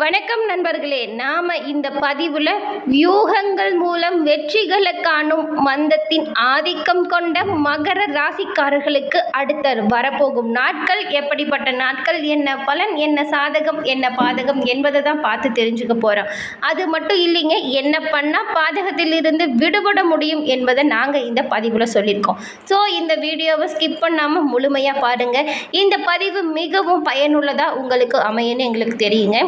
வணக்கம் நண்பர்களே நாம் இந்த பதிவில் வியூகங்கள் மூலம் வெற்றிகளை காணும் மந்தத்தின் ஆதிக்கம் கொண்ட மகர ராசிக்காரர்களுக்கு அடுத்த வரப்போகும் நாட்கள் எப்படிப்பட்ட நாட்கள் என்ன பலன் என்ன சாதகம் என்ன பாதகம் என்பதை தான் பார்த்து தெரிஞ்சுக்க போகிறோம் அது மட்டும் இல்லைங்க என்ன பண்ணால் பாதகத்திலிருந்து விடுபட முடியும் என்பதை நாங்கள் இந்த பதிவில் சொல்லியிருக்கோம். ஸோ இந்த வீடியோவை ஸ்கிப் பண்ணாமல் முழுமையாக பாருங்கள் இந்த பதிவு மிகவும் பயனுள்ளதாக உங்களுக்கு அமையன்னு எங்களுக்கு தெரியுங்க.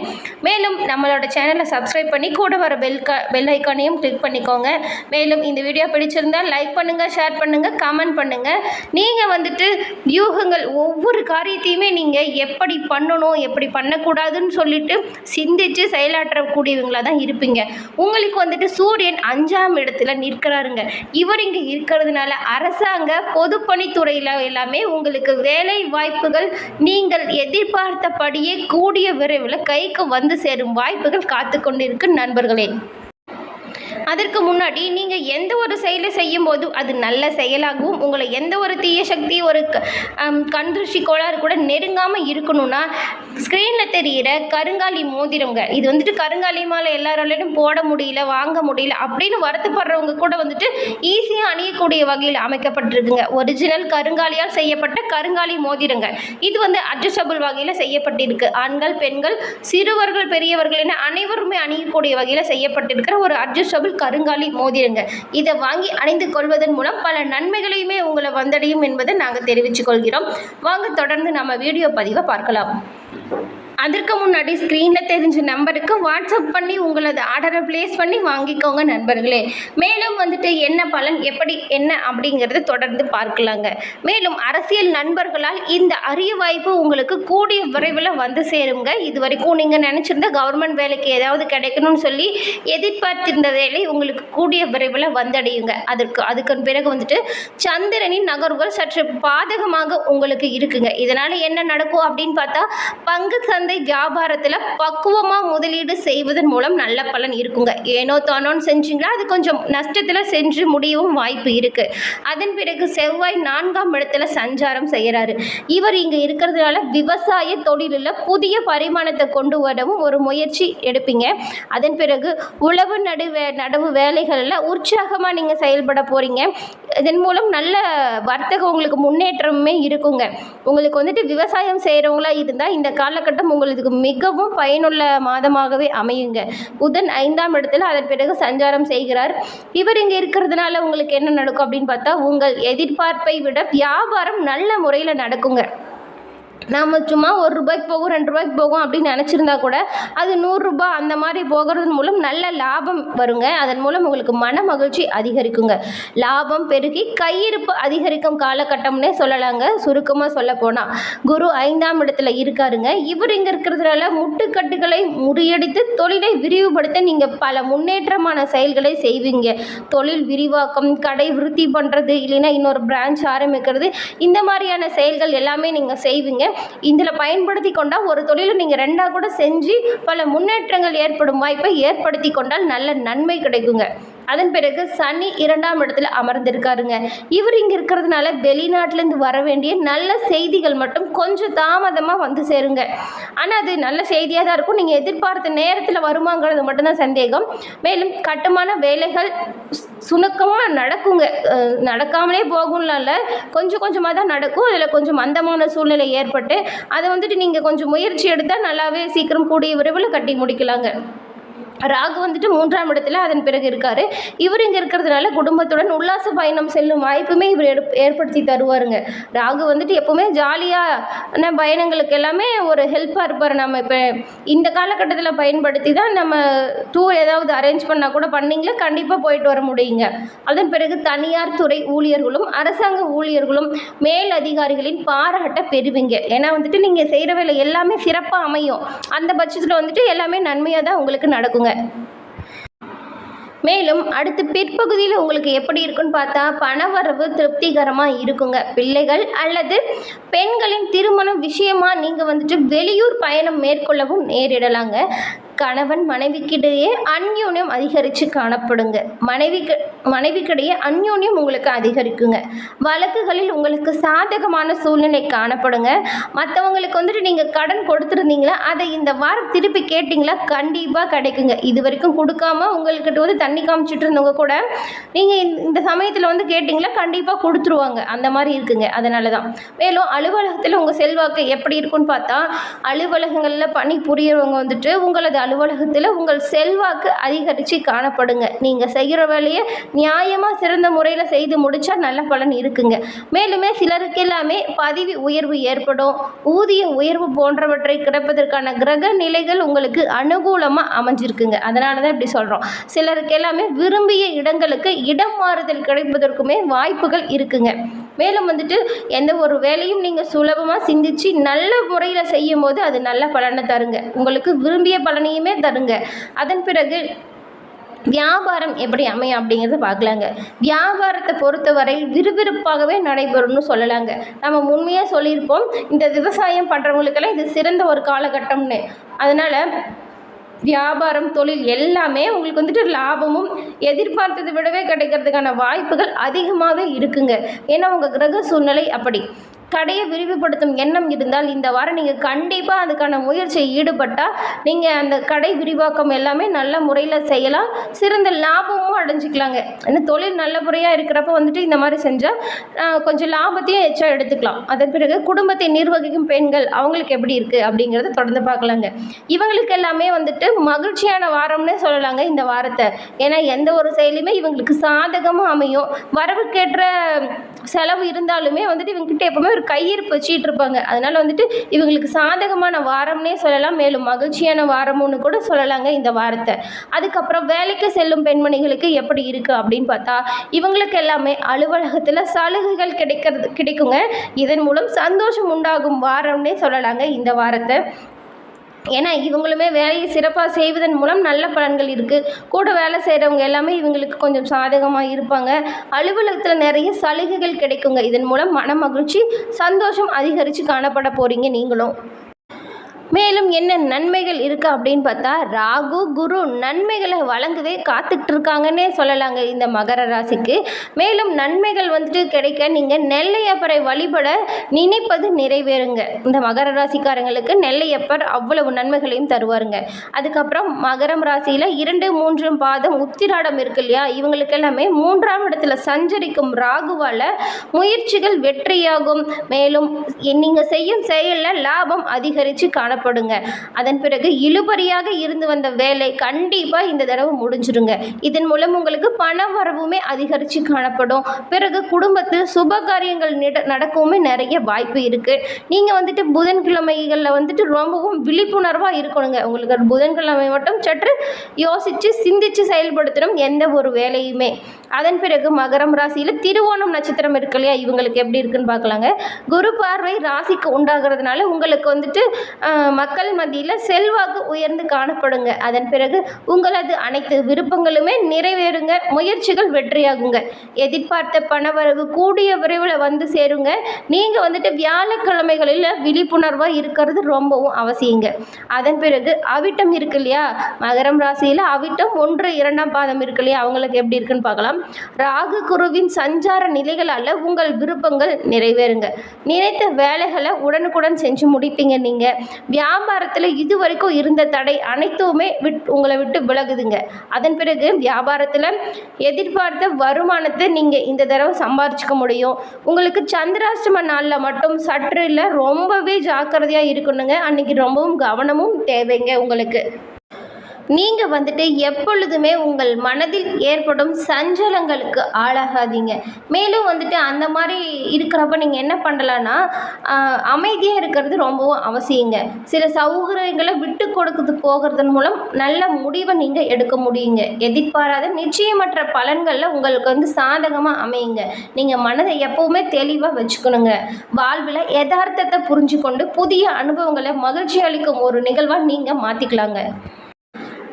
மேலும் நம்மளோட சேனலை சப்ஸ்கிரைப் பண்ணி கூட வர பெல் க பெல் ஐக்கானையும் கிளிக் பண்ணிக்கோங்க. மேலும் இந்த வீடியோ பிடிச்சிருந்தால் லைக் பண்ணுங்கள் ஷேர் பண்ணுங்கள் கமெண்ட் பண்ணுங்கள் நீங்கள் வந்துட்டு வியூகங்கள் ஒவ்வொரு காரியத்தையுமே நீங்கள் எப்படி பண்ணணும் எப்படி பண்ணக்கூடாதுன்னு சொல்லிட்டு சிந்தித்து செயலாற்றக்கூடியவங்களாக தான் இருப்பீங்க. உங்களுக்கு வந்துட்டு சூரியன் அஞ்சாம் இடத்துல நிற்கிறாருங்க. இவர் இங்கே இருக்கிறதுனால அரசாங்க பொதுப்பணித்துறையில் எல்லாமே உங்களுக்கு வேலை வாய்ப்புகள் நீங்கள் எதிர்பார்த்தபடியே கூடிய விரைவில் கைக்கு வந்து சேரும் வாய்ப்புகள் காத்து கொண்டிருக்கு நண்பர்களே. அதற்கு முன்னாடி நீங்கள் எந்த ஒரு செயலை செய்யும்போது அது நல்ல செயலாகவும் உங்களை எந்த ஒரு தீய சக்தி ஒரு க- கண் திருஷ்டி கோளாறு கூட நெருங்காமல் இருக்கணும்னா ஸ்க்ரீனில் தெரிகிற கருங்காலி மோதிரங்க இது வந்துட்டு கருங்காலி மாலை எல்லாராலையும் போட முடியல வாங்க முடியல அப்படின்னு வருத்தப்படுறவங்க கூட வந்துட்டு ஈஸியாக அணியக்கூடிய வகையில் அமைக்கப்பட்டிருக்குங்க. ஒரிஜினல் கருங்காலியால் செய்யப்பட்ட கருங்காலி மோதிரங்க. இது வந்து அட்ஜஸ்டபிள் வகையில் செய்யப்பட்டிருக்கு. ஆண்கள் பெண்கள் சிறுவர்கள் பெரியவர்கள் என அனைவருமே அணியக்கூடிய வகையில் செய்யப்பட்டிருக்கிற ஒரு அட்ஜஸ்டபிள் கருங்காலி மோதிரங்க. இதை வாங்கி அணிந்து கொள்வதன் மூலம் பல நன்மைகளையுமே உங்களை வந்தடையும் என்பதை நாங்கள் தெரிவித்துக் கொள்கிறோம் வாங்க தொடர்ந்து நம்ம வீடியோ பதிவை பார்க்கலாம். அதற்கு முன்னாடி ஸ்க்ரீனில் தெரிஞ்ச நம்பருக்கு வாட்ஸ்அப் பண்ணி உங்களது ஆர்டரை ப்ளேஸ் பண்ணி வாங்கிக்கோங்க நண்பர்களே. மேலும் வந்துட்டு என்ன பலன் எப்படி என்ன அப்படிங்கிறது தொடர்ந்து பார்க்கலாங்க. மேலும் அரசியல் நண்பர்களால் இந்த அரிய வாய்ப்பு உங்களுக்கு கூடிய விரைவில் வந்து சேருங்க. இது வரைக்கும் நீங்கள் நினச்சிருந்த கவர்மெண்ட் வேலைக்கு ஏதாவது கிடைக்கணும்னு சொல்லி எதிர்பார்த்திருந்த வேலை உங்களுக்கு கூடிய விரைவில் வந்தடையுங்க. அதற்கு அதுக்கு பிறகு வந்துட்டு சந்திரனின் நகர்வுகள் சற்று பாதகமாக உங்களுக்கு இருக்குங்க. இதனால் என்ன நடக்கும் அப்படின்னு பார்த்தா பங்கு சந்தை வியாபாரத்தில் பக்குவமாக முதலீடு செய்வதன் மூலம் நல்ல பலன் இருக்குங்க. ஏனோ தானோன்னு செஞ்சிங்களா? அது கொஞ்சம் நஷ்டத்தில் சென்று முடியவும் வாய்ப்பு இருக்குது அதன் பிறகு செவ்வாய் நான்காம் இடத்துல சஞ்சாரம் செய்கிறாரு இவர் இங்கே இருக்கிறதுனால விவசாய தொழிலில் புதிய பரிமாணத்தை கொண்டு வரவும் ஒரு முயற்சி எடுப்பீங்க. அதன் பிறகு உழவு நடுவே நடவு வேலைகளில் உற்சாகமாக நீங்கள் செயல்பட போகிறீங்க இதன் மூலம் நல்ல வர்த்தகம் உங்களுக்கு முன்னேற்றமுமே இருக்குங்க. உங்களுக்கு வந்துட்டு விவசாயம் செய்கிறவங்களா இருந்தால் இந்த காலகட்டம் உங்களுக்கு மிகவும் பயனுள்ள மாதமாகவே அமையுங்க. புதன் ஐந்தாம் இடத்துல அதன் பிறகு சஞ்சாரம் செய்கிறார். இவர் இங்கே இருக்கிறதுனால உங்களுக்கு என்ன நடக்கும் அப்படின்னு பார்த்தா உங்கள் எதிர்பார்ப்பை விட வியாபாரம் நல்ல முறையில் நடக்குங்க. நாம் சும்மா ஒரு ரூபாய்க்கு போகும் ரெண்டு ரூபாய்க்கு போகும் அப்படின்னு நினச்சிருந்தா கூட அது நூறுரூபா அந்த மாதிரி போகிறது மூலம் நல்ல லாபம் வருங்க. அதன் மூலம் உங்களுக்கு மன மகிழ்ச்சி அதிகரிக்குங்க. லாபம் பெருகி கையிருப்பு அதிகரிக்கும் காலகட்டம்னே சொல்லலாங்க. சுருக்கமாக சொல்ல போனால் குரு ஐந்தாம் இடத்துல இருக்காருங்க. இவர் இங்கே இருக்கிறதுனால முட்டுக்கட்டுகளை முறியடித்து தொழிலை விரிவுபடுத்த நீங்கள் பல முன்னேற்றமான செயல்களை செய்வீங்க. தொழில் விரிவாக்கம் கடை விருத்தி பண்ணுறது இல்லைன்னா இன்னொரு பிரான்ச் ஆரம்பிக்கிறது இந்த மாதிரியான செயல்கள் எல்லாமே நீங்கள் செய்வீங்க. இதில் பயன்படுத்தி கொண்டால் ஒரு தொழிலை நீங்கள் ரெண்டாக கூட செஞ்சு பல முன்னேற்றங்கள் ஏற்படும் வாய்ப்பை ஏற்படுத்தி கொண்டால் நல்ல நன்மை கிடைக்குங்க. அதன் பிறகு சனி இரண்டாம் இடத்துல அமர்ந்திருக்காருங்க. இவர் இங்கே இருக்கிறதுனால வெளிநாட்டிலேருந்து வர வேண்டிய நல்ல செய்திகள் மட்டும் கொஞ்சம் தாமதமாக வந்து சேருங்க. ஆனால் அது நல்ல செய்தியாக தான் இருக்கும். நீங்கள் எதிர்பார்த்த நேரத்தில் வருமாங்கிறது மட்டும்தான் சந்தேகம். மேலும் கட்டுமான வேலைகள் சுணக்கமாக நடக்குங்க. நடக்காமலே போகும்லாம் இல்லை. கொஞ்சம் கொஞ்சமாக தான் நடக்கும். அதில் கொஞ்சம் மந்தமான சூழ்நிலை ஏற்பட்டு அதை வந்துட்டு நீங்கள் கொஞ்சம் முயற்சி எடுத்தால் நல்லாவே சீக்கிரம் கூடிய விரைவில் கட்டி முடிக்கலாங்க. ராகு வந்துட்டு மூன்றாம் இடத்துல அதன் பிறகு இருக்கார். இவர் இங்கே இருக்கிறதுனால குடும்பத்துடன் உல்லாச பயணம் செல்லும் வாய்ப்புமே இவர் எடுப்- ஏற்படுத்தி தருவாருங்க. ராகு வந்துட்டு எப்போவுமே ஜாலியான பயணங்களுக்கு எல்லாமே ஒரு ஹெல்ப்பாக இருப்பார். நம்ம இப்போ இந்த காலகட்டத்தில் பயன்படுத்தி தான் நம்ம டூர் ஏதாவது அரேஞ்ச் பண்ணால் கூட பண்ணீங்களா? கண்டிப்பாக போயிட்டு வர முடியுங்க. அதன் பிறகு தனியார் துறை ஊழியர்களும் அரசாங்க ஊழியர்களும் மேல் அதிகாரிகளின் பாராட்டை பெறுவீங்க. ஏன்னா வந்துட்டு நீங்கள் செய்கிற வேலை எல்லாமே சிறப்பாக அமையும். அந்த பட்சத்தில் வந்துட்டு எல்லாமே நன்மையாக தான் உங்களுக்கு நடக்குங்க. மேலும் அடுத்து பிற்பகுதியில் உங்களுக்கு எப்படி இருக்குன்னு பார்த்தா பணவரவு திருப்திகரமாக இருக்குங்க. பிள்ளைகள் அல்லது பெண்களின் திருமணம் விஷயமாக நீங்கள் வந்துட்டு வெளியூர் பயணம் மேற்கொள்ளவும் நேரிடலாங்க. கணவன் மனைவிக்கிடையே அந்யூன்யம் அதிகரித்து காணப்படுங்க. மனைவிக்கு மனைவிக்கிடையே அந்யோன்யம் உங்களுக்கு அதிகரிக்குங்க. வழக்குகளில் உங்களுக்கு சாதகமான சூழ்நிலை காணப்படுங்க. மற்றவங்களுக்கு வந்துட்டு நீங்கள் கடன் கொடுத்துருந்தீங்களா அதை இந்த வாரம் திருப்பி கேட்டிங்களா கண்டிப்பாக கிடைக்குங்க. இது வரைக்கும் கொடுக்காம உங்கள்கிட்ட வந்து தண்ணி காமிச்சிட்டு இருந்தவங்க கூட நீங்கள் இந்த சமயத்தில் வந்து கேட்டிங்களா கண்டிப்பாக கொடுத்துருவாங்க. அந்த மாதிரி இருக்குங்க. அதனால தான் மேலும் அலுவலகத்தில் உங்கள் செல்வாக்கு எப்படி இருக்குன்னு பார்த்தா அலுவலகங்களில் பணி புரியறவங்க வந்துட்டு உங்களது அலுவலகத்தில் உங்கள் செல்வாக்கு அதிகரித்து காணப்படுங்க. நீங்கள் செய்கிற வேலையை நியாயமாக சிறந்த முறையில் செய்து முடித்தா நல்ல பலன் இருக்குங்க. மேலுமே சிலருக்கு எல்லாமே பதவி உயர்வு ஏற்படும். ஊதிய உயர்வு போன்றவற்றை கிடைப்பதற்கான கிரக நிலைகள் உங்களுக்கு அனுகூலமாக அமைஞ்சிருக்குங்க. அதனால தான் இப்படி சொல்கிறோம் சிலருக்கு எல்லாமே விரும்பிய இடங்களுக்கு இடம் மாறுதல் கிடைப்பதற்குமே வாய்ப்புகள் இருக்குங்க. மேலும் வந்துட்டு எந்த ஒரு வேலையும் நீங்கள் சுலபமாக சிந்திச்சு நல்ல முறையில் செய்யும் போது அது நல்ல பலனை தருங்க. உங்களுக்கு விரும்பிய பலனையுமே தருங்க. அதன் பிறகு வியாபாரம் எப்படி அமையும் அப்படிங்கிறத பார்க்கலாங்க. வியாபாரத்தை பொறுத்தவரையில் விறுவிறுப்பாகவே நடைபெறும்னு சொல்லலாங்க. நம்ம உண்மையாக சொல்லியிருப்போம் இந்த விவசாயம் பண்ணுறவங்களுக்கெல்லாம் இது சிறந்த ஒரு காலகட்டம்னு. அதனால் வியாபாரம் தொழில் எல்லாமே உங்களுக்கு வந்துட்டு லாபமும் எதிர்பார்த்ததை விடவே கிடைக்கிறதுக்கான வாய்ப்புகள் அதிகமாகவே இருக்குங்க. ஏன்னா உங்கள் கிரக சூழ்நிலை அப்படி. கடையை விரிவுபடுத்தும் எண்ணம் இருந்தால் இந்த வாரம் நீங்கள் கண்டிப்பாக அதுக்கான முயற்சியை ஈடுபட்டால் நீங்கள் அந்த கடை விரிவாக்கம் எல்லாமே நல்ல முறையில் செய்யலாம். சிறந்த லாபமும் அடைஞ்சிக்கலாங்க. ஏன்னா தொழில் நல்ல முறையாக இருக்கிறப்ப வந்துட்டு இந்த மாதிரி செஞ்சால் கொஞ்சம் லாபத்தையும் எச்சா எடுத்துக்கலாம். அதன் பிறகு குடும்பத்தை நிர்வகிக்கும் பெண்கள் அவங்களுக்கு எப்படி இருக்குது அப்படிங்கிறத தொடர்ந்து பார்க்கலாங்க. இவங்களுக்கு எல்லாமே வந்துட்டு மகிழ்ச்சியான வாரம்னே சொல்லலாங்க இந்த வாரத்தை. ஏன்னா எந்த ஒரு செயலுமே இவங்களுக்கு சாதகமாக அமையும். வரவுக்கேற்ற செலவு இருந்தாலுமே வந்துட்டு இவங்ககிட்ட எப்போவுமே ஒரு கையிருப்பு வச்சுட்டு இருப்பாங்க அதனால் வந்துட்டு இவங்களுக்கு சாதகமான வாரம்னே சொல்லலாம். மேலும் மகிழ்ச்சியான வாரம்னு கூட சொல்லலாங்க இந்த வாரத்தை. அதுக்கப்புறம் வேலைக்கு செல்லும் பெண்மணிகளுக்கு எப்படி இருக்குது அப்படின்னு பார்த்தா இவங்களுக்கு எல்லாமே அலுவலகத்தில் சலுகைகள் கிடைக்கிறது கிடைக்குங்க. இதன் மூலம் சந்தோஷம் உண்டாகும் வாரம்னே சொல்லலாங்க இந்த வாரத்தை. ஏன்னா இவங்களுமே வேலையை சிறப்பாக செய்வதன் மூலம் நல்ல பலன்கள் இருக்குது கூட வேலை செய்கிறவங்க எல்லாமே இவங்களுக்கு கொஞ்சம் சாதகமாக இருப்பாங்க. அலுவலகத்தில் நிறைய சலுகைகள் கிடைக்குங்க. இதன் மூலம் மன மகிழ்ச்சி சந்தோஷம் அதிகரித்து காணப்பட போகிறீங்க நீங்களும். மேலும் என்ன நன்மைகள் இருக்குது அப்படின்னு பார்த்தா ராகு குரு நன்மைகளை வழங்கவே காத்துக்கிட்டு இருக்காங்கன்னே சொல்லலாங்க இந்த மகர ராசிக்கு. மேலும் நன்மைகள் வந்துட்டு கிடைக்க நீங்கள் நெல்லையப்பரை வழிபட நினைப்பது நிறைவேறுங்க. இந்த மகர ராசிக்காரங்களுக்கு நெல்லையப்பர் அவ்வளவு நன்மைகளையும் தருவாருங்க. அதுக்கப்புறம் மகரம் ராசியில் இரண்டு மூன்றும் பாதம் உத்திராடம் இருக்கு இல்லையா? இவங்களுக்கு எல்லாமே மூன்றாம் இடத்துல சஞ்சரிக்கும் ராகுவால் முயற்சிகள் வெற்றியாகும். மேலும் நீங்கள் செய்யும் செயலில் லாபம் அதிகரித்து காணப்படும். காணப்படுங்க அதன் பிறகு இழுபறியாக இருந்து வந்த வேலை கண்டிப்பாக இந்த தடவை முடிஞ்சிருங்க இதன் மூலம் உங்களுக்கு பண வரவுமே அதிகரித்து காணப்படும். பிறகு குடும்பத்தில் சுப காரியங்கள் நடக்கவுமே நிறைய வாய்ப்பு இருக்குது நீங்கள் வந்துட்டு புதன்கிழமைகளில் வந்துட்டு ரொம்பவும் விழிப்புணர்வாக இருக்கணுங்க. உங்களுக்கு புதன்கிழமை மட்டும் சற்று யோசித்து சிந்தித்து செயல்படுத்தணும் எந்த ஒரு வேலையுமே. அதன் பிறகு மகரம் ராசியில் திருவோணம் நட்சத்திரம் இருக்கு இல்லையா? இவங்களுக்கு எப்படி இருக்குன்னு பார்க்கலாங்க. குரு பார்வை ராசிக்கு உண்டாகிறதுனால உங்களுக்கு வந்துட்டு மக்கள் மத்தியில் செல்வாக்கு உயர்ந்து காணப்படுங்க. அதன் பிறகு உங்களது அனைத்து விருப்பங்களுமே நிறைவேறுங்க. முயற்சிகள் வெற்றியாகுங்க. எதிர்பார்த்த பணவரவு கூடிய விரைவில் வந்து சேருங்க. நீங்கள் வந்துட்டு வியாழக்கிழமைகளில் விழிப்புணர்வாக இருக்கிறது ரொம்பவும் அவசியங்க. அதன் பிறகு அவிட்டம் இருக்கு இல்லையா? மகரம் ராசியில் அவிட்டம் ஒன்று இரண்டாம் பாதம் இருக்கு இல்லையா? அவங்களுக்கு எப்படி இருக்குன்னு பார்க்கலாம். ராகு குருவின் சஞ்சார நிலைகளால் உங்கள் விருப்பங்கள் நிறைவேறுங்க. நினைத்த வேலைகளை உடனுக்குடன் செஞ்சு முடிப்பீங்க நீங்கள் வியாபாரத்தில் இது வரைக்கும் இருந்த தடை அனைத்துமே விட் உங்களை விட்டு விலகுதுங்க. அதன் பிறகு வியாபாரத்தில் எதிர்பார்த்த வருமானத்தை நீங்கள் இந்த தடவை சம்பாரிச்சிக்க முடியும். உங்களுக்கு சந்திராஷ்டம நாளில் மட்டும் சற்று இல்லை ரொம்பவே ஜாக்கிரதையாக இருக்கணுங்க. அன்றைக்கி ரொம்பவும் கவனமும் தேவைங்க உங்களுக்கு. நீங்கள் வந்துட்டு எப்பொழுதுமே உங்கள் மனதில் ஏற்படும் சஞ்சலங்களுக்கு ஆளாகாதீங்க. மேலும் வந்துட்டு அந்த மாதிரி இருக்கிறப்ப நீங்கள் என்ன பண்ணலான்னா அமைதியாக இருக்கிறது ரொம்பவும் அவசியங்க. சில சௌகரியங்களை விட்டு கொடுக்குது போகிறதன் மூலம் நல்ல முடிவை நீங்கள் எடுக்க முடியுங்க. எதிர்பாராத நிச்சயமற்ற பலன்களில் உங்களுக்கு வந்து சாதகமாக அமையுங்க. நீங்கள் மனதை எப்போவுமே தெளிவாக வச்சுக்கணுங்க. வாழ்வில் யதார்த்தத்தை புரிஞ்சு கொண்டு புதிய அனுபவங்களை மகிழ்ச்சி அளிக்கும் ஒரு நிகழ்வாக நீங்கள் மாற்றிக்கலாங்க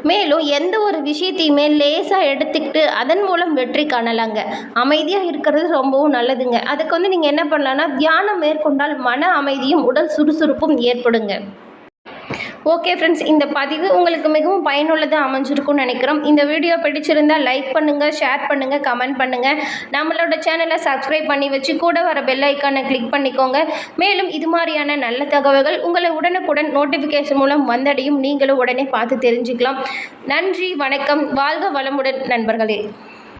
மேலும் எந்த ஒரு விஷயத்தையுமே லேசாக எடுத்துக்கிட்டு அதன் மூலம் வெற்றி காணலாங்க. அமைதியாக இருக்கிறது ரொம்பவும் நல்லதுங்க. அதுக்கு வந்து நீங்கள் என்ன பண்ணலான்னா தியானம் மேற்கொண்டால் மன அமைதியும் உடல் சுறுசுறுப்பும் ஏற்படுங்க. ஓகே ஃப்ரெண்ட்ஸ் இந்த பதிவு உங்களுக்கு மிகவும் பயனுள்ளதாக அமைஞ்சிருக்கும்னு நினைக்கிறோம். இந்த வீடியோ பிடிச்சிருந்தால் லைக் பண்ணுங்கள் ஷேர் பண்ணுங்கள் கமெண்ட் பண்ணுங்கள் நம்மளோட சேனலை சப்ஸ்கிரைப் பண்ணி வச்சு கூட வர பெல் ஐக்கானை கிளிக் பண்ணிக்கோங்க. மேலும் இது மாதிரியான நல்ல தகவல்கள் உங்களை உடனுக்குடன் நோட்டிஃபிகேஷன் மூலம் வந்தடையும் நீங்களும் உடனே பார்த்து தெரிஞ்சுக்கலாம். நன்றி வணக்கம். வாழ்க வளமுடன் நண்பர்களே.